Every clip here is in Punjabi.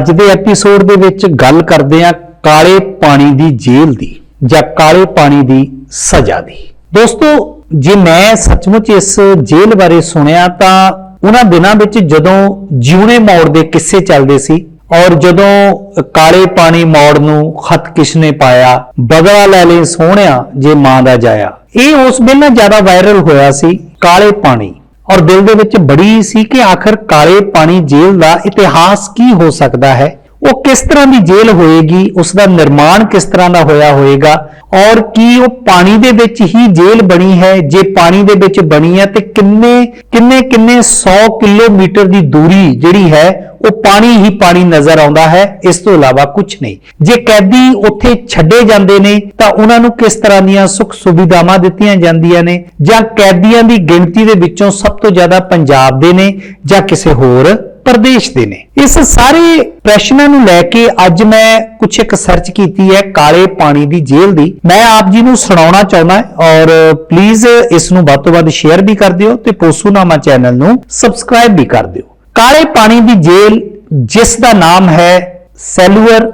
ਅੱਜ ਦੇ ਐਪੀਸੋਡ ਦੇ ਵਿੱਚ ਗੱਲ ਕਰਦੇ ਹਾਂ ਕਾਲੇ ਪਾਣੀ ਦੀ ਜੇਲ੍ਹ ਦੀ ਜਾਂ ਕਾਲੇ ਪਾਣੀ ਦੀ ਸਜ਼ਾ ਦੀ। ਦੋਸਤੋ, ਜੇ ਮੈਂ ਸੱਚਮੁੱਚ ਇਸ ਜੇਲ੍ਹ ਬਾਰੇ ਸੁਣਿਆ ਤਾਂ ਉਹਨਾਂ ਦਿਨਾਂ ਵਿੱਚ ਜਦੋਂ ਜਿਉਣੇ ਮੋੜ ਦੇ ਕਿੱਸੇ ਚੱਲਦੇ ਸੀ ਔਰ ਜਦੋਂ ਕਾਲੇ ਪਾਣੀ ਮੌੜ ਨੂੰ ਖਤ ਕਿਸਨੇ ਪਾਇਆ ਬਗਲਾ ਲੈ ਲੈ ਸੋਹਣਿਆ ਜੇ ਮਾਂ ਦਾ ਜਾਇਆ, ਇਹ ਉਸ ਵੇਲੇ ਜ਼ਿਆਦਾ ਵਾਇਰਲ ਹੋਇਆ ਸੀ ਕਾਲੇ ਪਾਣੀ। ਔਰ ਦਿਲ ਦੇ ਵਿੱਚ ਬੜੀ ਸੀ ਕਿ ਆਖਰ ਕਾਲੇ ਪਾਣੀ ਜੇਲ੍ਹ ਦਾ ਇਤਿਹਾਸ ਕੀ ਹੋ ਸਕਦਾ ਹੈ? ਉਹ ਕਿਸ ਤਰ੍ਹਾਂ ਦੀ ਜੇਲ੍ਹ ਹੋਏਗੀ ਉਸ ਦਾ ਨਿਰਮਾਣ ਕਿਸ ਤਰ੍ਹਾਂ ਦਾ ਹੋਇਆ ਹੋਏਗਾ, ਔਰ ਕੀ ਉਹ ਪਾਣੀ ਦੇ ਵਿੱਚ ਹੀ ਜੇਲ੍ਹ ਬਣੀ ਹੈ, ਜੇ ਪਾਣੀ ਦੇ ਵਿੱਚ ਬਣੀ ਹੈ ਤੇ ਕਿੰਨੇ ਕਿੰਨੇ ਕਿੰਨੇ 100 ਕਿਲੋਮੀਟਰ ਦੀ ਦੂਰੀ ਜਿਹੜੀ ਹੈ, ਉਹ ਪਾਣੀ ਹੀ ਪਾਣੀ ਨਜ਼ਰ ਆਉਂਦਾ ਹੈ, ਇਸ ਤੋਂ ਇਲਾਵਾ ਕੁਝ ਨਹੀਂ। ਜੇ ਕੈਦੀ ਉੱਥੇ ਛੱਡੇ ਜਾਂਦੇ ਨੇ, ਤਾਂ ਉਹਨਾਂ ਨੂੰ ਕਿਸ ਤਰ੍ਹਾਂ ਦੀਆਂ ਸੁੱਖ ਸੁਵਿਧਾਵਾਂ ਦਿੱਤੀਆਂ ਜਾਂਦੀਆਂ ਨੇ? ਜਾਂ ਕੈਦੀਆਂ ਦੀ ਗਿਣਤੀ ਦੇ ਵਿੱਚੋਂ ਸਭ ਤੋਂ ਜ਼ਿਆਦਾ ਪੰਜਾਬ ਦੇ ਨੇ, ਜਾਂ ਕਿਸੇ ਹੋਰ? ਪ੍ਰਦੇਸ਼ ਦੇ ਨੇ। ਇਸ ਸਾਰੇ ਪ੍ਰਸ਼ਨਾਂ ਨੂੰ ਲੈ ਕੇ ਅੱਜ ਮੈਂ ਕੁਝ ਇੱਕ ਸਰਚ ਕੀਤੀ ਹੈ ਕਾਲੇ ਪਾਣੀ ਦੀ ਜੇਲ੍ਹ ਦੀ। ਮੈਂ ਆਪ ਜੀ ਨੂੰ ਸੁਣਾਉਣਾ ਚਾਹੁੰਦਾ ਔਰ ਪਲੀਜ਼ ਇਸ ਨੂੰ ਵੱਧ ਤੋਂ ਵੱਧ ਸ਼ੇਅਰ ਵੀ ਕਰ ਦਿਓ ਤੇ ਪੋਸੂਨਾਮਾ ਚੈਨਲ ਨੂੰ ਸਬਸਕ੍ਰਾਈਬ ਵੀ ਕਰ ਦਿਓ। ਕਾਲੇ ਪਾਣੀ ਦੀ ਜੇਲ੍ਹ ਜਿਸ ਦਾ ਨਾਮ ਹੈ ਸੈਲੂਅਰ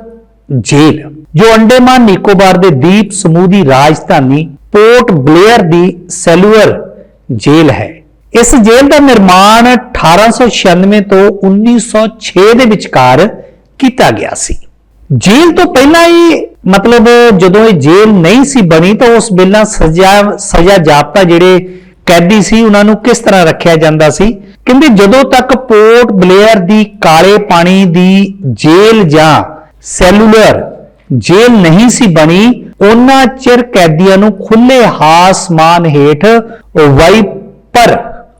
ਜੇਲ੍ਹ, ਜੋ ਅੰਡੇਮਾਨ ਨਿਕੋਬਾਰ ਦੇ ਦੀਪ ਸਮੂਹ ਦੀ ਰਾਜਧਾਨੀ ਪੋਰਟ ਬਲੇਅਰ ਦੀ ਸੈਲੂਅਰ ਜੇਲ੍ਹ ਹੈ। ਇਸ ਜੇਲ੍ਹ ਦਾ ਨਿਰਮਾਣ 1896 ਤੋਂ 1906 ਦੇ ਵਿਚਕਾਰ ਕੀਤਾ ਗਿਆ ਸੀ। ਜੇਲ੍ਹ ਤੋਂ ਪਹਿਲਾਂ ਹੀ ਮਤਲਬ ਜਦੋਂ ਇਹ ਜੇਲ੍ਹ ਨਹੀਂ ਸੀ ਬਣੀ ਤਾਂ ਉਸ ਵੇਲੇ ਸਜ਼ਾ ਸਜ਼ਾ ਜਾਪਤਾ ਜਿਹੜੇ ਕੈਦੀ ਸੀ ਉਹਨਾਂ ਨੂੰ ਕਿਸ ਤਰ੍ਹਾਂ ਰੱਖਿਆ ਜਾਂਦਾ ਸੀ? ਕਹਿੰਦੇ ਜਦੋਂ ਤੱਕ ਪੋਰਟ ਬਲੇਅਰ ਦੀ ਕਾਲੇ ਪਾਣੀ ਦੀ ਜੇਲ੍ਹ ਜਾਂ ਸੈਲੂਲਰ ਜੇਲ੍ਹ ਨਹੀਂ ਸੀ ਬਣੀ, ਉਹਨਾਂ ਚਿਰ ਕੈਦੀਆਂ ਨੂੰ ਖੁੱਲੇ ਆਸਮਾਨ ਹੇਠ ਵਾਈਪਰ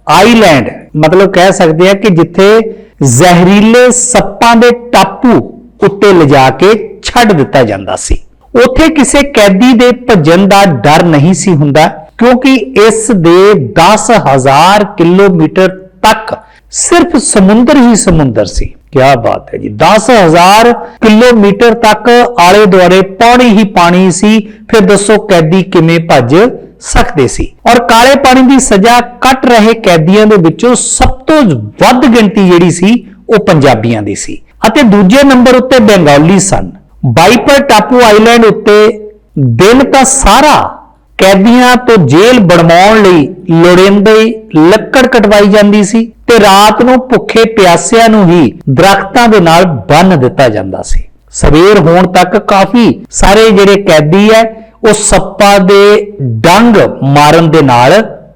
ਆਈਲੈਂਡ, ਮਤਲਬ ਕਹਿ ਸਕਦੇ ਆ ਕਿ ਜਿੱਥੇ ਜ਼ਹਿਰੀਲੇ ਸੱਪਾਂ ਦੇ ਟਾਪੂ ਉੱਤੇ ਲਿਜਾ ਕੇ ਛੱਡ ਦਿੱਤਾ ਜਾਂਦਾ ਸੀ। ਉੱਥੇ ਕਿਸੇ ਕੈਦੀ ਦੇ ਭੱਜਣ ਦਾ ਡਰ ਨਹੀਂ ਸੀ ਹੁੰਦਾ, ਕਿਉਂਕਿ ਇਸ ਦੇ 10000 ਕਿਲੋਮੀਟਰ ਤੱਕ ਸਿਰਫ ਸਮੁੰਦਰ ਹੀ ਸਮੁੰਦਰ ਸੀ। ਕੀ ਬਾਤ ਹੈ ਜੀ। 10000 ਕਿਲੋਮੀਟਰ ਤੱਕ ਆਲੇ ਦੁਆਲੇ ਪਾਣੀ ਹੀ ਪਾਣੀ ਸੀ। ਫਿਰ ਦੱਸੋ ਕੈਦੀ ਕਿਵੇਂ ਭੱਜ ਸਕਦੇ ਸੀ? ਔਰ ਕਾਲੇ ਪਾਣੀ ਦੀ ਸਜ਼ਾ ਕੱਟ ਰਹੇ ਕੈਦੀਆਂ ਦੇ ਵਿੱਚੋਂ ਸਭ ਤੋਂ ਵੱਧ ਗਿਣਤੀ ਜਿਹੜੀ ਸੀ, ਉਹ ਪੰਜਾਬੀਆਂ ਦੀ ਸੀ। ਅਤੇ ਦੂਜੇ ਨੰਬਰ ਉੱਤੇ ਬੰਗਾਲੀ ਸਨ। ਬਾਈਪਰ ਟਾਪੂ ਆਈਲੈਂਡ ਉੱਤੇ ਦਿਨ ਤਾਂ ਸਾਰਾ ਕੈਦੀਆਂ ਤੋਂ ਜੇਲ੍ਹ ਬਣਵਾਉਣ ਲਈ ਲੋੜੀਂਦੇ ਲੱਕੜ ਕਟਵਾਈ ਜਾਂਦੀ ਸੀ। ਤੇ ਰਾਤ ਨੂੰ ਭੁੱਖੇ ਪਿਆਸਿਆਂ ਨੂੰ ਹੀ ਦਰਖਤਾਂ ਦੇ ਨਾਲ ਬੰਨ ਦਿੱਤਾ ਜਾਂਦਾ ਸੀ। ਸਵੇਰ ਹੋਣ ਤੱਕ ਕਾਫੀ ਸਾਰੇ ਜਿਹੜੇ ਕੈਦੀ ਐ ਉਹ ਸੱਪਾਂ ਦੇ ਡੰਗ ਮਾਰਨ ਦੇ ਨਾਲ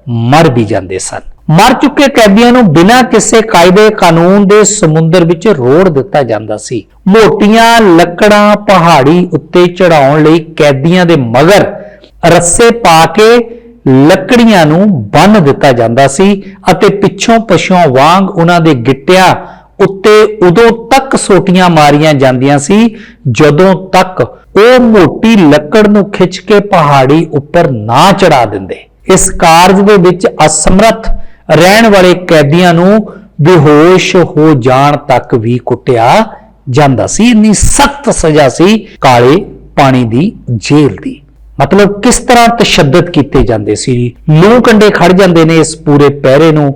ਮਰ ਵੀ ਜਾਂਦੇ ਸਨ। ਮਰ ਚੁੱਕੇ ਕੈਦੀਆਂ ਨੂੰ ਬਿਨਾਂ ਕਿਸੇ ਕਾਇਦੇ ਕਾਨੂੰਨ ਦੇ ਸਮੁੰਦਰ ਵਿੱਚ ਰੋੜ ਦਿੱਤਾ ਜਾਂਦਾ ਸੀ। ਮੋਟੀਆਂ ਲੱਕੜਾਂ ਪਹਾੜੀ ਉੱਤੇ ਚੜਾਉਣ ਲਈ ਕੈਦੀਆਂ ਦੇ ਮਗਰ ਰੱਸੇ ਪਾ ਕੇ ਲੱਕੜੀਆਂ ਨੂੰ ਬੰਨ ਦਿੱਤਾ ਜਾਂਦਾ ਸੀ ਅਤੇ ਪਿੱਛੋਂ ਪਸ਼ੂਆਂ ਵਾਂਗ ਉਹਨਾਂ ਦੇ ਗਿੱਟਿਆਂ ਉੱਤੇ ਉਦੋਂ ਤੱਕ ਸੋਟੀਆਂ ਮਾਰੀਆਂ ਜਾਂਦੀਆਂ ਸੀ, ਜਦੋਂ ਤੱਕ ਉਹ ਮੋਟੀ ਲੱਕੜ ਨੂੰ ਖਿੱਚ ਕੇ ਪਹਾੜੀ ਉੱਪਰ ਨਾ ਚੜਾ ਦਿੰਦੇ। ਇਸ ਕਾਰਜ ਦੇ ਵਿੱਚ ਅਸਮਰਥ ਰਹਿਣ ਵਾਲੇ ਕੈਦੀਆਂ ਨੂੰ ਬੇਹੋਸ਼ ਹੋ ਜਾਣ ਤੱਕ ਵੀ ਕੁੱਟਿਆ ਜਾਂਦਾ ਸੀ। ਇੰਨੀ ਸਖਤ ਸਜ਼ਾ ਸੀ ਕਾਲੇ ਪਾਣੀ ਦੀ ਜੇਲ੍ਹ ਦੀ। ਮਤਲਬ ਕਿਸ ਤਰ੍ਹਾਂ ਤਸ਼ੱਦਦ ਕੀਤੇ ਜਾਂਦੇ ਸੀ? ਲੂ ਕੰਡੇ ਖੜ ਜਾਂਦੇ ਨੇ ਇਸ ਪੂਰੇ ਪਹਿਰੇ ਨੂੰ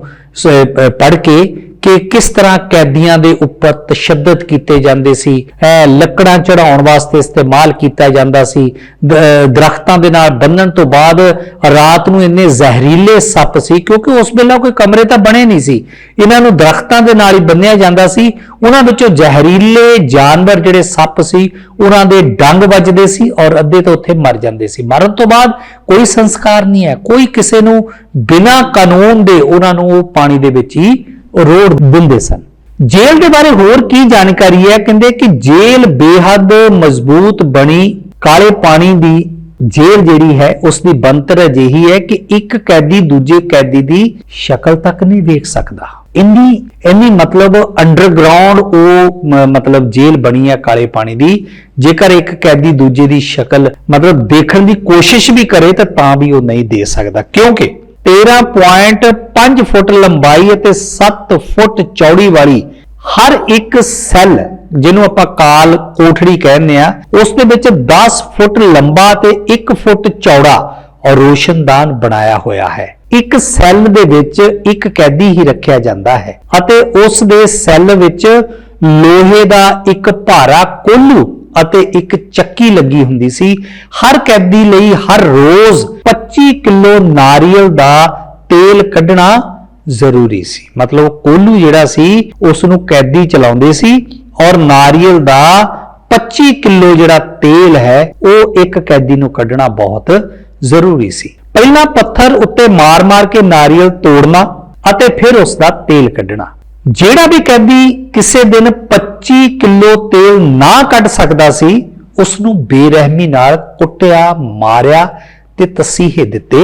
ਪੜ ਕੇ ਕਿ ਕਿਸ ਤਰ੍ਹਾਂ ਕੈਦੀਆਂ ਦੇ ਉੱਪਰ ਤਸ਼ੱਦਦ ਕੀਤੇ ਜਾਂਦੇ ਸੀ? ਲੱਕੜਾਂ ਚੜਾਉਣ ਵਾਸਤੇ ਇਸਤੇਮਾਲ ਕੀਤਾ ਜਾਂਦਾ ਸੀ। ਦ- ਦਰਖਤਾਂ ਦੇ ਨਾਲ ਬੰਨਣ ਤੋਂ ਬਾਅਦ ਰਾਤ ਨੂੰ ਇੰਨੇ ਜ਼ਹਿਰੀਲੇ ਸੱਪ ਸੀ, ਕਿਉਂਕਿ ਉਸ ਵੇਲੇ ਕੋਈ ਕਮਰੇ ਤਾਂ ਬਣੇ ਨਹੀਂ ਸੀ। ਇਹਨਾਂ ਨੂੰ ਦਰਖਤਾਂ ਦੇ ਨਾਲ ਹੀ ਬੰਨਿਆ ਜਾਂਦਾ ਸੀ। ਉਹਨਾਂ ਵਿੱਚੋਂ ਜ਼ਹਿਰੀਲੇ ਜਾਨਵਰ ਜਿਹੜੇ ਸੱਪ ਸੀ, ਉਹਨਾਂ ਦੇ ਡੰਗ ਵੱਜਦੇ ਸੀ ਔਰ ਅੱਧੇ ਤਾਂ ਉੱਥੇ ਮਰ ਜਾਂਦੇ ਸੀ। ਮਰਨ ਤੋਂ ਬਾਅਦ ਕੋਈ ਸੰਸਕਾਰ ਨਹੀਂ ਹੈ। ਕੋਈ ਕਿਸੇ ਨੂੰ ਬਿਨਾਂ ਕਾਨੂੰਨ ਦੇ ਉਹਨਾਂ ਨੂੰ ਉਹ ਪਾਣੀ ਦੇ ਵਿੱਚ ਹੀ ਰੋੜ ਦਿੰਦੇ ਸਨ। ਜੇਲ੍ਹ ਦੇ ਬਾਰੇ ਹੋਰ ਕੀ ਜਾਣਕਾਰੀ ਹੈ? ਕਹਿੰਦੇ ਕਿ ਜੇਲ੍ਹ ਬੇਹੱਦ ਮਜ਼ਬੂਤ ਬਣੀ, ਕਾਲੇ ਪਾਣੀ ਦੀ ਜੇਲ੍ਹ ਜਿਹੜੀ ਹੈ ਉਸ ਦੀ ਬੰਤਰ ਅਜਿਹੀ ਹੈ ਕਿ ਇੱਕ ਕੈਦੀ ਦੂਜੇ ਕੈਦੀ ਦੀ ਸ਼ਕਲ ਤੱਕ ਨਹੀਂ ਵੇਖ ਸਕਦਾ। ਇੰਨੀ ਇੰਨੀ ਮਤਲਬ ਅੰਡਰਗਰਾਉਂਡ ਉਹ ਮਤਲਬ ਜੇਲ੍ਹ ਬਣੀ ਹੈ ਕਾਲੇ ਪਾਣੀ ਦੀ। ਜੇਕਰ ਇੱਕ ਕੈਦੀ ਦੂਜੇ ਦੀ ਸ਼ਕਲ ਮਤਲਬ ਦੇਖਣ ਦੀ ਕੋਸ਼ਿਸ਼ ਵੀ ਕਰੇ ਤਾਂ ਤਾਂ ਵੀ ਉਹ ਨਹੀਂ ਦੇ ਸਕਦਾ। ਕਿਉਂਕਿ 13.5 ਫੁੱਟ ਲੰਬਾਈ ਅਤੇ 7 ਫੁੱਟ ਚੌੜੀ ਵਾਲੀ ਹਰ ਇੱਕ ਸੈੱਲ ਜਿਹਨੂੰ ਆਪਾਂ ਕਾਲ ਕੋਠੜੀ ਕਹਿੰਦੇ ਆ ਉਸ ਦੇ ਵਿੱਚ 10 ਫੁੱਟ ਲੰਬਾ ਤੇ 1 ਫੁੱਟ ਚੌੜਾ ਰੋਸ਼ਨਦਾਨ ਬਣਾਇਆ ਹੋਇਆ ਹੈ। ਇੱਕ ਸੈੱਲ ਦੇ ਵਿੱਚ ਇੱਕ ਕੈਦੀ ਹੀ ਰੱਖਿਆ ਜਾਂਦਾ ਹੈ ਅਤੇ ਉਸ ਦੇ ਸੈੱਲ ਵਿੱਚ ਲੋਹੇ ਦਾ ਇੱਕ ਭਾਰਾ ਕੋਲੂ ਅਤੇ ਇੱਕ ਚੱਕੀ ਲੱਗੀ ਹੁੰਦੀ ਸੀ। ਹਰ ਕੈਦੀ ਲਈ ਹਰ ਰੋਜ਼ 25 ਕਿਲੋ ਨਾਰੀਅਲ ਦਾ ਤੇਲ ਕੱਢਣਾ ਜ਼ਰੂਰੀ ਸੀ। ਮਤਲਬ ਕੋਲੂ ਜਿਹੜਾ ਸੀ ਉਸ ਨੂੰ ਕੈਦੀ ਚਲਾਉਂਦੇ ਸੀ ਔਰ ਨਾਰੀਅਲ ਦਾ 25 ਕਿਲੋ ਜਿਹੜਾ ਤੇਲ ਹੈ, ਉਹ ਇੱਕ ਕੈਦੀ ਨੂੰ ਕੱਢਣਾ ਬਹੁਤ ਜ਼ਰੂਰੀ ਸੀ। ਪਹਿਲਾਂ ਪੱਥਰ ਉੱਤੇ ਮਾਰ-ਮਾਰ ਕੇ ਨਾਰੀਅਲ ਤੋੜਨਾ ਅਤੇ ਫਿਰ ਉਸ ਦਾ ਤੇਲ ਕੱਢਣਾ। ਜਿਹੜਾ ਵੀ ਕੈਦੀ ਕਿਸੇ ਦਿਨ 25 ਕਿਲੋ ਤੇਲ ਨਾ ਕੱਢ ਸਕਦਾ ਸੀ ਉਸ ਨੂੰ ਬੇਰਹਿਮੀ ਨਾਲ ਕੁੱਟਿਆ, ਮਾਰਿਆ ਤੇ ਤਸੀਹੇ ਦਿੱਤੇ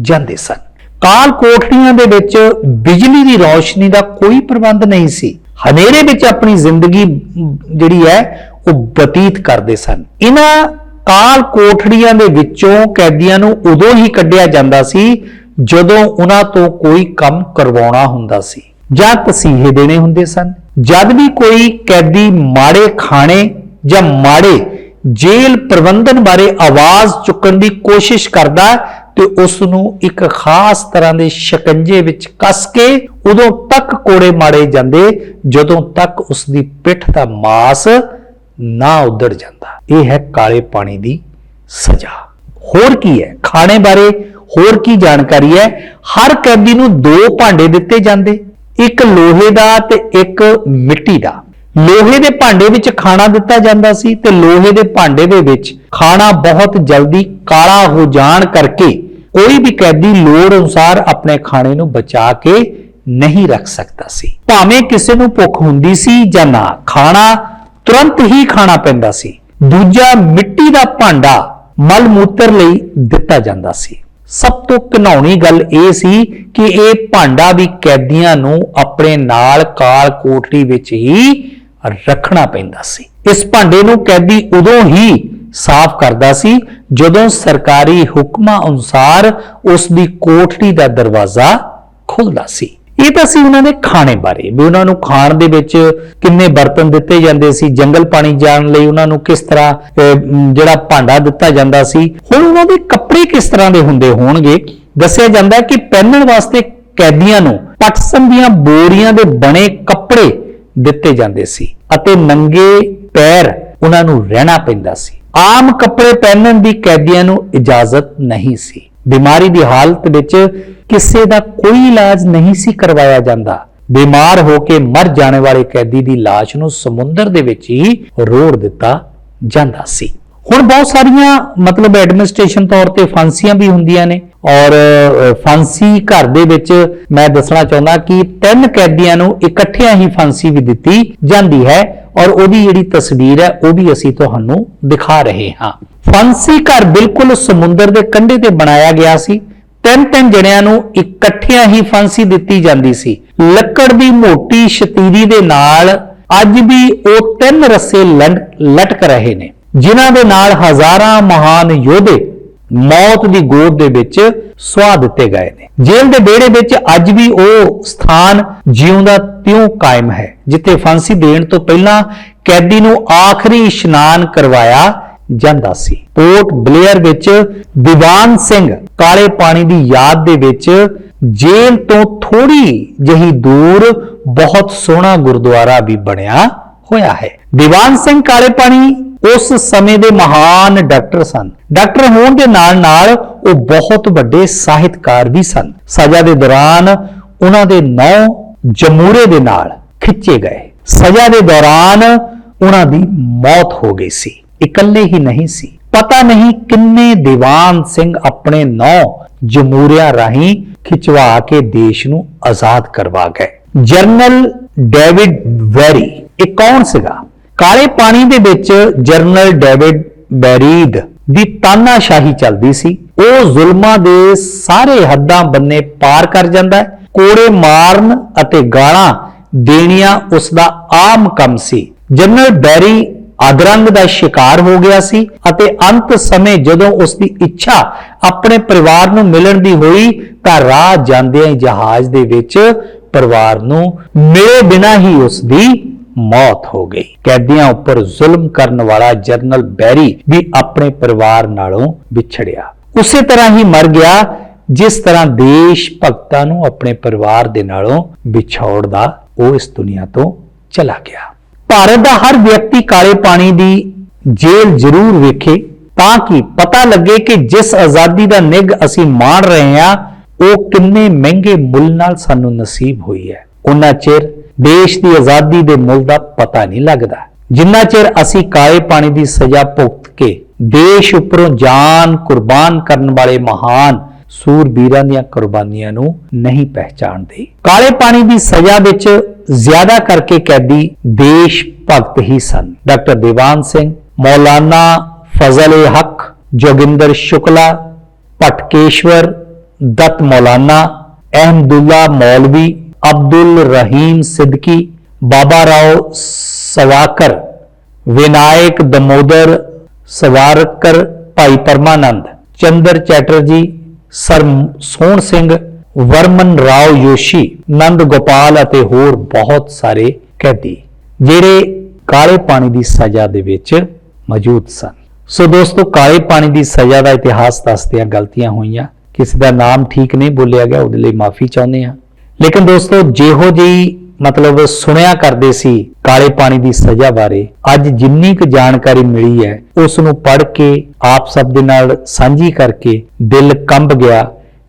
ਜਾਂਦੇ ਸਨ। ਕਾਲ ਕੋਠੜੀਆਂ ਦੇ ਵਿੱਚ ਬਿਜਲੀ ਦੀ ਰੌਸ਼ਨੀ ਦਾ ਕੋਈ ਪ੍ਰਬੰਧ ਨਹੀਂ ਸੀ। ਹਨੇਰੇ ਵਿੱਚ ਆਪਣੀ ਜ਼ਿੰਦਗੀ ਜਿਹੜੀ ਹੈ, ਉਹ ਬਤੀਤ ਕਰਦੇ ਸਨ। ਇਹਨਾਂ ਕਾਲ ਕੋਠੜੀਆਂ ਦੇ ਵਿੱਚੋਂ ਕੈਦੀਆਂ ਨੂੰ ਉਦੋਂ ਹੀ ਕੱਢਿਆ ਜਾਂਦਾ ਸੀ, ਜਦੋਂ ਉਹਨਾਂ ਤੋਂ ਕੋਈ ਕੰਮ ਕਰਵਾਉਣਾ ਹੁੰਦਾ ਸੀ। ਜਾਂ ਤਸੀਹੇ ਦੇਣੇ ਹੁੰਦੇ ਸਨ। ਜਦ ਵੀ ਕੋਈ ਕੈਦੀ ਮਾੜੇ ਖਾਣੇ ਜਾਂ ਮਾੜੇ ਜੇਲ੍ਹ ਪ੍ਰਬੰਧਨ ਬਾਰੇ ਆਵਾਜ਼ ਚੁੱਕਣ ਦੀ ਕੋਸ਼ਿਸ਼ ਕਰਦਾ ਤੇ ਉਸ ਨੂੰ ਇੱਕ ਖਾਸ ਤਰ੍ਹਾਂ ਦੇ ਸ਼ਿਕੰਜੇ ਵਿੱਚ ਕੱਸ ਕੇ ਉਦੋਂ ਤੱਕ ਕੋੜੇ ਮਾਰੇ ਜਾਂਦੇ, ਜਦੋਂ ਤੱਕ ਉਸ ਦੀ ਪਿੱਠ ਦਾ ਮਾਸ ਨਾ ਉਧੜ ਜਾਂਦਾ। ਇਹ ਹੈ ਕਾਲੇ ਪਾਣੀ ਦੀ ਸਜ਼ਾ। ਹੋਰ ਕੀ ਹੈ? ਖਾਣੇ ਬਾਰੇ ਹੋਰ ਕੀ ਜਾਣਕਾਰੀ ਹੈ? ਹਰ ਕੈਦੀ ਨੂੰ ਦੋ ਭਾਂਡੇ ਦਿੱਤੇ ਜਾਂਦੇ। ਇੱਕ ਲੋਹੇ ਦਾ ਤੇ ਇੱਕ ਮਿੱਟੀ ਦਾ। ਲੋਹੇ ਦੇ ਭਾਂਡੇ ਵਿੱਚ ਖਾਣਾ ਦਿੱਤਾ ਜਾਂਦਾ ਸੀ ਤੇ ਲੋਹੇ ਦੇ ਭਾਂਡੇ ਦੇ ਵਿੱਚ ਖਾਣਾ ਬਹੁਤ ਜਲਦੀ ਕਾਲਾ ਹੋ ਜਾਣ ਕਰਕੇ ਕੋਈ ਵੀ ਕੈਦੀ ਲੋੜ ਅਨੁਸਾਰ ਆਪਣੇ ਖਾਣੇ ਨੂੰ ਬਚਾ ਕੇ ਨਹੀਂ ਰੱਖ ਸਕਦਾ ਸੀ। ਭਾਵੇਂ ਕਿਸੇ ਨੂੰ ਭੁੱਖ ਹੁੰਦੀ ਸੀ ਜਾਂ ਨਾ, ਖਾਣਾ ਤੁਰੰਤ ਹੀ ਖਾਣਾ ਪੈਂਦਾ ਸੀ। ਦੂਜਾ ਮਿੱਟੀ ਦਾ ਭਾਂਡਾ ਮਲ ਮੂਤਰ ਲਈ ਦਿੱਤਾ ਜਾਂਦਾ ਸੀ। ਸਭ ਤੋਂ ਘਿਨਾਉਣੀ ਗੱਲ ਇਹ ਸੀ ਕਿ ਇਹ ਭਾਂਡਾ ਵੀ ਕੈਦੀਆਂ ਨੂੰ ਆਪਣੇ ਨਾਲ ਕਾਲ ਕੋਠੜੀ ਵਿੱਚ ਹੀ ਰੱਖਣਾ ਪੈਂਦਾ ਸੀ। ਇਸ ਭਾਂਡੇ ਨੂੰ ਕੈਦੀ ਉਦੋਂ ਹੀ ਸਾਫ਼ ਕਰਦਾ ਸੀ ਜਦੋਂ ਸਰਕਾਰੀ ਹੁਕਮਾਂ ਅਨੁਸਾਰ ਉਸ ਦੀ ਕੋਠੜੀ ਦਾ ਦਰਵਾਜ਼ਾ ਖੁੱਲਦਾ ਸੀ। ਇਹ ਤਾਂ ਸੀ ਉਹਨਾਂ ਦੇ ਖਾਣੇ ਬਾਰੇ, ਵੀ ਉਹਨਾਂ ਨੂੰ ਖਾਣ ਦੇ ਵਿੱਚ ਕਿੰਨੇ ਬਰਤਨ ਦਿੱਤੇ ਜਾਂਦੇ ਸੀ, ਜੰਗਲ ਪਾਣੀ ਜਾਣ ਲਈ ਉਹਨਾਂ ਨੂੰ ਕਿਸ ਤਰ੍ਹਾਂ ਜਿਹੜਾ ਭਾਂਡਾ ਦਿੱਤਾ ਜਾਂਦਾ ਸੀ। ਹੁਣ ਉਹਨਾਂ ਦੇ ਕੱਪੜੇ ਕਿਸ ਤਰ੍ਹਾਂ ਦੇ ਹੁੰਦੇ ਹੋਣਗੇ? ਦੱਸਿਆ ਜਾਂਦਾ ਕਿ ਪਹਿਨਣ ਵਾਸਤੇ ਕੈਦੀਆਂ ਨੂੰ ਪਟਸਨ ਦੀਆਂ ਬੋਰੀਆਂ ਦੇ ਬਣੇ ਕੱਪੜੇ ਦਿੱਤੇ ਜਾਂਦੇ ਸੀ ਅਤੇ ਨੰਗੇ ਪੈਰ ਉਹਨਾਂ ਨੂੰ ਰਹਿਣਾ ਪੈਂਦਾ ਸੀ। ਆਮ ਕੱਪੜੇ ਪਹਿਨਣ ਦੀ ਕੈਦੀਆਂ ਨੂੰ ਇਜਾਜ਼ਤ ਨਹੀਂ ਸੀ। ਬਿਮਾਰੀ ਦੀ ਹਾਲਤ ਵਿੱਚ ਕਿਸੇ ਦਾ ਕੋਈ ਇਲਾਜ ਨਹੀਂ ਸੀ ਕਰਵਾਇਆ ਜਾਂਦਾ। ਬਿਮਾਰ ਹੋ ਕੇ ਮਰ ਜਾਣ ਵਾਲੇ ਕੈਦੀ ਦੀ ਲਾਸ਼ ਨੂੰ ਸਮੁੰਦਰ ਦੇ ਵਿੱਚ ਹੀ ਰੋੜ ਦਿੱਤਾ ਜਾਂਦਾ ਸੀ। ਹੁਣ ਬਹੁਤ ਸਾਰੀਆਂ ਮਤਲਬ ਐਡਮਿਨਿਸਟ੍ਰੇਸ਼ਨ ਤੌਰ ਤੇ ਫਾਂਸੀਆਂ ਵੀ ਹੁੰਦੀਆਂ ਨੇ ਔਰ ਫਾਂਸੀ ਘਰ ਦੇ ਵਿੱਚ ਮੈਂ ਦੱਸਣਾ ਚਾਹੁੰਦਾ ਕਿ ਤਿੰਨ ਕੈਦੀਆਂ ਨੂੰ ਇਕੱਠਿਆਂ ਹੀ ਫਾਂਸੀ ਵੀ ਦਿੱਤੀ ਜਾਂਦੀ ਹੈ। ਔਰ ਉਹਦੀ ਜਿਹੜੀ ਤਸਵੀਰ ਹੈ, ਉਹ ਵੀ ਅਸੀਂ ਤੁਹਾਨੂੰ ਦਿਖਾ ਰਹੇ ਹਾਂ। ਫਾਂਸੀ ਘਰ ਬਿਲਕੁਲ ਸਮੁੰਦਰ ਦੇ ਕੰਢੇ ਤੇ ਬਣਾਇਆ ਗਿਆ ਸੀ। ਤਿੰਨ ਤਿੰਨ ਜਣਿਆਂ ਨੂੰ ਇਕੱਠਿਆਂ ਹੀ ਫਾਂਸੀ ਦਿੱਤੀ ਜਾਂਦੀ ਸੀ। ਲੱਕੜ ਦੀ ਮੋਟੀ ਸ਼ਤੀਰੀ ਦੇ ਨਾਲ ਅੱਜ ਵੀ ਉਹ ਤਿੰਨ ਰੱਸੇ ਲੰਡ- ਲਟਕ ਰਹੇ ਨੇ। ਜਿਨ੍ਹਾਂ ਦੇ ਨਾਲ ਹਜ਼ਾਰਾਂ ਮਹਾਨ ਯੋਧੇ ਮੌਤ ਦੀ ਗੋਦ ਦੇ ਵਿੱਚ ਸੁਆ ਦਿੱਤੇ ਗਏ ਨੇ। ਜੇਲ੍ਹ ਦੇ ਵਿਹੜੇ ਵਿੱਚ ਅੱਜ ਵੀ ਉਹ ਸਥਾਨ ਜਿਉਂਦਾ ਤਿਉਂ ਕਾਇਮ ਹੈ, ਜਿੱਥੇ ਫਾਂਸੀ ਦੇਣ ਤੋਂ ਪਹਿਲਾਂ ਕੈਦੀ ਨੂੰ ਆਖਰੀ ਇਸ਼ਨਾਨ ਕਰਵਾਇਆ ਜਾਂਦਾ ਸੀ। ਪੋਰਟ ਬਲੇਅਰ ਵਿੱਚ ਦੀਵਾਨ ਸਿੰਘ ਕਾਲੇ ਪਾਣੀ ਦੀ ਯਾਦ ਦੇ ਵਿੱਚ ਜੇਲ੍ਹ ਤੋਂ ਥੋੜੀ ਜਹੀ ਦੂਰ ਬਹੁਤ ਸੋਹਣਾ ਗੁਰਦੁਆਰਾ ਵੀ ਬਣਿਆ ਹੋਇਆ ਹੈ। ਦੀਵਾਨ ਸਿੰਘ ਕਾਲੇ ਪਾਣੀ ਉਸ ਸਮੇਂ ਦੇ ਮਹਾਨ ਡਾਕਟਰ ਸਨ। ਡਾਕਟਰ ਹੋਣ ਦੇ ਨਾਲ ਨਾਲ ਉਹ ਬਹੁਤ ਵੱਡੇ ਸਾਹਿਤਕਾਰ ਵੀ ਸਨ। ਸਜ਼ਾ ਦੇ ਦੌਰਾਨ ਉਹਨਾਂ ਦੇ ਨੌ ਜਮੂਰੇ ਦੇ ਨਾਲ ਖਿੱਚੇ ਗਏ। ਸਜ਼ਾ ਦੇ ਦੌਰਾਨ ਉਹਨਾਂ ਦੀ ਮੌਤ ਹੋ ਗਈ ਸੀ। ਇਕੱਲੇ ਹੀ ਨਹੀਂ ਸੀ। ਪਤਾ ਨਹੀਂ ਕਿੰਨੇ ਦੀਵਾਨ ਸਿੰਘ ਆਪਣੇ ਨੌ ਜਮੂਰਿਆਂ ਰਾਹੀਂ ਖਿਚਵਾ ਕੇ ਦੇਸ਼ ਨੂੰ ਆਜ਼ਾਦ ਕਰਵਾ ਗਏ। ਜਰਨਲ ਡੇਵਿਡ ਵੈਰੀ, ਇਹ ਕੌਣ ਸੀਗਾ? ਕਾਲੇ ਪਾਣੀ ਦੇ ਵਿੱਚ ਜਰਨਲ ਡੇਵਿਡ ਬੈਰੀਦ ਦੀ ਤਾਨਾਸ਼ਾਹੀ ਚੱਲਦੀ ਸੀ। ਉਹ ਜ਼ੁਲਮਾਂ ਦੇ ਸਾਰੇ ਹੱਦਾਂ ਬੰਨੇ ਪਾਰ ਕਰ ਜਾਂਦਾ ਹੈ। ਕੋੜੇ ਮਾਰਨ ਅਤੇ ਗਾਲਾਂ ਦੇਣੀਆਂ ਉਸ ਦਾ ਆਮ ਕੰਮ ਸੀ। ਜਨਰਲ ਬੈਰੀ ਅਧਰੰਗ ਦਾ ਸ਼ਿਕਾਰ ਹੋ ਗਿਆ ਸੀ ਅਤੇ ਅੰਤ ਸਮੇਂ ਜਦੋਂ ਉਸ ਦੀ ਇੱਛਾ ਆਪਣੇ ਪਰਿਵਾਰ ਨੂੰ ਮਿਲਣ ਦੀ ਹੋਈ ਤਾਂ ਰਾਹ ਜਾਂਦਿਆਂ ਹੀ ਜਹਾਜ਼ ਦੇ ਵਿੱਚ ਪਰਿਵਾਰ ਨੂੰ ਮਿਲੇ ਬਿਨਾਂ ਹੀ ਉਸ ਦੀ ਮੌਤ ਹੋ ਗਈ। ਕੈਦੀਆਂ ਉੱਪਰ ਜ਼ੁਲਮ ਕਰਨ ਵਾਲਾ ਜਨਰਲ ਬੈਰੀ ਵੀ ਆਪਣੇ ਪਰਿਵਾਰ ਨਾਲੋਂ ਵਿਛੜਿਆ। ਉਸੇ ਤਰ੍ਹਾਂ ਹੀ ਮਰ ਗਿਆ, ਜਿਸ ਤਰ੍ਹਾਂ ਦੇਸ਼ ਭਗਤਾਂ ਨੂੰ ਆਪਣੇ ਪਰਿਵਾਰ ਦੇ ਨਾਲੋਂ ਵਿਛੋੜਦਾ ਉਹ ਇਸ ਦੁਨੀਆ ਤੋਂ ਚਲਾ ਗਿਆ। ਭਾਰਤ ਦਾ ਹਰ ਵਿਅਕਤੀ ਕਾਲੇ ਪਾਣੀ ਦੀ ਜੇਲ੍ਹ ਜ਼ਰੂਰ ਵੇਖੇ, ਤਾਂ ਕਿ ਪਤਾ ਲੱਗੇ ਕਿ ਜਿਸ ਆਜ਼ਾਦੀ ਦਾ ਨਿੱਘ ਅਸੀਂ ਮਾਣ ਰਹੇ ਹਾਂ, ਉਹ ਕਿੰਨੇ ਮਹਿੰਗੇ ਮੁੱਲ ਨਾਲ ਸਾਨੂੰ ਨਸੀਬ ਹੋਈ ਹੈ। ਉਹਨਾਂ ਚਿਰ ਦੇਸ਼ ਦੀ ਆਜ਼ਾਦੀ ਦੇ ਮੁੱਲ ਦਾ ਪਤਾ ਨਹੀਂ ਲੱਗਦਾ। ਜਿੰਨਾ ਚਿਰ ਅਸੀਂ ਕਾਲੇ ਪਾਣੀ ਦੀ ਸਜ਼ਾ ਭੁਗਤ ਕੇ ਦੇਸ਼ ਉੱਪਰੋਂ ਜਾਨ ਕੁਰਬਾਨ ਕਰਨ ਵਾਲੇ ਮਹਾਨ ਸੂਰਬੀਰਾਂ ਦੀਆਂ ਕੁਰਬਾਨੀਆਂ ਨੂੰ ਨਹੀਂ ਪਹਿਚਾਣਦੇ। ਕਾਲੇ ਪਾਣੀ ਦੀ ਸਜ਼ਾ ਵਿੱਚ ਜ਼ਿਆਦਾ ਕਰਕੇ ਕੈਦੀ ਦੇਸ਼ ਭਗਤ ਹੀ ਸਨ। ਡਾਕਟਰ ਦੀਵਾਨ ਸਿੰਘ, ਮੌਲਾਨਾ ਫਜ਼ਲ ਏ ਹਕ ਜੋਗਿੰਦਰ ਸ਼ੁਕਲਾ ਪਟਕੇਸ਼ਵਰ ਦੱਤ ਮੌਲਾਨਾ, ਅਹਿਮਦੁੱਲਾ ਮੌਲਵੀ ਅਬਦੁਲ ਰਹੀਮ ਸਿੱਦਕੀ ਬਾਬਾ ਰਾਓ ਸਵਾਕਰ ਵਿਨਾਇਕ ਦਮੋਦਰ ਸਵਾਰਕਰ ਭਾਈ ਪਰਮਾਨੰਦ ਚੰਦਰ ਚੈਟਰਜੀ ਸਰ ਸੋਹਣ ਸਿੰਘ ਵਰਮਨ ਰਾਓ ਯੋਸ਼ੀ ਨੰਦ ਗੋਪਾਲ ਅਤੇ ਹੋਰ ਬਹੁਤ ਸਾਰੇ ਕੈਦੀ ਜਿਹੜੇ ਕਾਲੇ ਪਾਣੀ ਦੀ ਸਜ਼ਾ ਦੇ ਵਿੱਚ ਮੌਜੂਦ ਸਨ ਸੋ ਦੋਸਤੋ ਕਾਲੇ ਪਾਣੀ ਦੀ ਸਜ਼ਾ ਦਾ ਇਤਿਹਾਸ ਦੱਸਦਿਆਂ ਗਲਤੀਆਂ ਹੋਈਆਂ ਕਿਸੇ ਦਾ ਨਾਮ ਠੀਕ ਨਹੀਂ ਬੋਲਿਆ ਗਿਆ ਉਹਦੇ ਲਈ ਮਾਫੀ ਚਾਹੁੰਦੇ ਹਾਂ ਲੇਕਿਨ ਦੋਸਤੋ, ਜਿਹੋ ਜਿਹੀ ਮਤਲਬ ਸੁਣਿਆ ਕਰਦੇ ਸੀ ਕਾਲੇ ਪਾਣੀ ਦੀ ਸਜ਼ਾ ਬਾਰੇ, ਅੱਜ ਜਿੰਨੀ ਕੁ ਜਾਣਕਾਰੀ ਮਿਲੀ ਹੈ ਉਸ ਨੂੰ ਪੜ੍ਹ ਕੇ, ਆਪ ਸਭ ਦੇ ਨਾਲ ਸਾਂਝੀ ਕਰਕੇ ਦਿਲ ਕੰਬ ਗਿਆ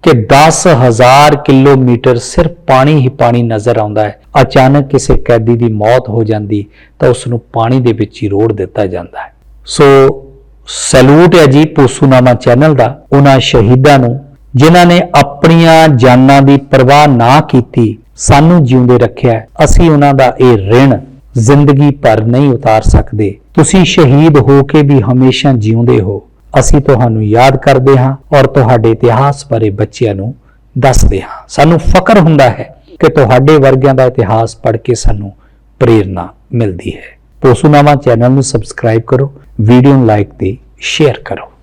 ਕਿ 10000 ਕਿਲੋਮੀਟਰ ਸਿਰਫ ਪਾਣੀ ਹੀ ਪਾਣੀ ਨਜ਼ਰ ਆਉਂਦਾ ਹੈ। ਅਚਾਨਕ ਕਿਸੇ ਕੈਦੀ ਦੀ ਮੌਤ ਹੋ ਜਾਂਦੀ, ਤਾਂ ਉਸ ਨੂੰ ਪਾਣੀ ਦੇ ਵਿੱਚ ਹੀ ਰੋੜ ਦਿੱਤਾ ਜਾਂਦਾ ਹੈ। ਸੋ ਸੈਲੂਟ ਹੈ ਜੀ ਪੋਸੂਨਾਮਾ ਚੈਨਲ ਦਾ, ਉਹਨਾਂ ਸ਼ਹੀਦਾਂ ਨੂੰ ਜਿਨ੍ਹਾਂ ਨੇ ਆਪਣੀਆਂ ਜਾਨਾਂ ਦੀ ਪਰਵਾਹ ਨਾ ਕੀਤੀ, ਸਾਨੂੰ ਜਿਉਂਦੇ ਰੱਖਿਆ ਅਸੀਂ ਉਹਨਾਂ ਦਾ ਇਹ ਰਿਣ ਜ਼ਿੰਦਗੀ ਭਰ ਨਹੀਂ ਉਤਾਰ ਸਕਦੇ। ਤੁਸੀਂ ਸ਼ਹੀਦ ਹੋ ਕੇ ਵੀ ਹਮੇਸ਼ਾ ਜਿਉਂਦੇ ਹੋ। ਅਸੀਂ ਤੁਹਾਨੂੰ ਯਾਦ ਕਰਦੇ ਹਾਂ ਔਰ ਤੁਹਾਡੇ ਇਤਿਹਾਸ ਬਾਰੇ ਬੱਚਿਆਂ ਨੂੰ ਦੱਸਦੇ ਹਾਂ। ਸਾਨੂੰ ਫਖਰ ਹੁੰਦਾ ਹੈ ਕਿ ਤੁਹਾਡੇ ਵਰਗਿਆਂ ਦਾ ਇਤਿਹਾਸ ਪੜ੍ਹ ਕੇ ਸਾਨੂੰ ਪ੍ਰੇਰਣਾ ਮਿਲਦੀ ਹੈ। ਪੋਸੂਨਾਮਾ ਚੈਨਲ ਨੂੰ ਸਬਸਕ੍ਰਾਈਬ ਕਰੋ, ਵੀਡੀਓ ਨੂੰ ਲਾਈਕ ਤੇ ਸ਼ੇਅਰ ਕਰੋ।